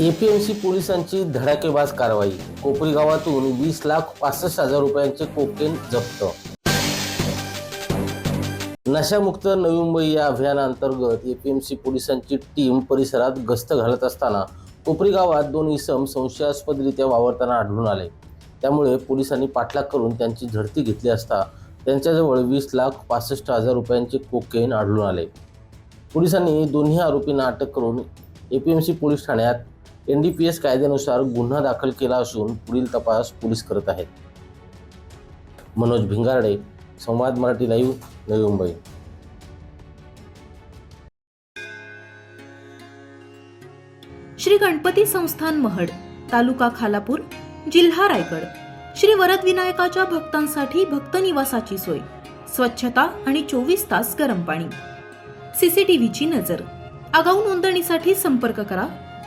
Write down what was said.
APMC पोलिसांची धडाकेबाज कारवाई. कोपरी गावातून वीस लाख पासष्ट हजार रुपयांचे कोकेन जप्त. नशामुक्त नवी मुंबई या अभियानांतर्गत एपीएमसी पोलिसांची टीम परिसरात गस्त घालत असताना कोपरी गावात दोन इसम संशयास्पदरित्या वावरताना आढळून आले. त्यामुळे पोलिसांनी पाठलाग करून त्यांची झडती घेतली असता त्यांच्याजवळ वीस लाख पासष्ट हजार रुपयांचे कोकेन आढळून आले. पोलिसांनी दोन्ही आरोपींना अटक करून एपीएमसी पोलीस ठाण्यात एन डी पी एस कायद्यानुसार गुन्हा दाखल केला असून पुढील तपास पोलीस करत आहेत. मनोज भिंगारडे संवाद मराठी लाईव्ह नवी मुंबई. श्री गणपती संस्थान महड तालुका खालापूर जिल्हा रायगड. श्री वरदविनायकाच्या भक्तांसाठी भक्त निवासाची सोय स्वच्छता आणि चोवीस तास गरम पाणी. सीसीटीव्हीची नजर. आगाऊ नोंदणीसाठी संपर्क करा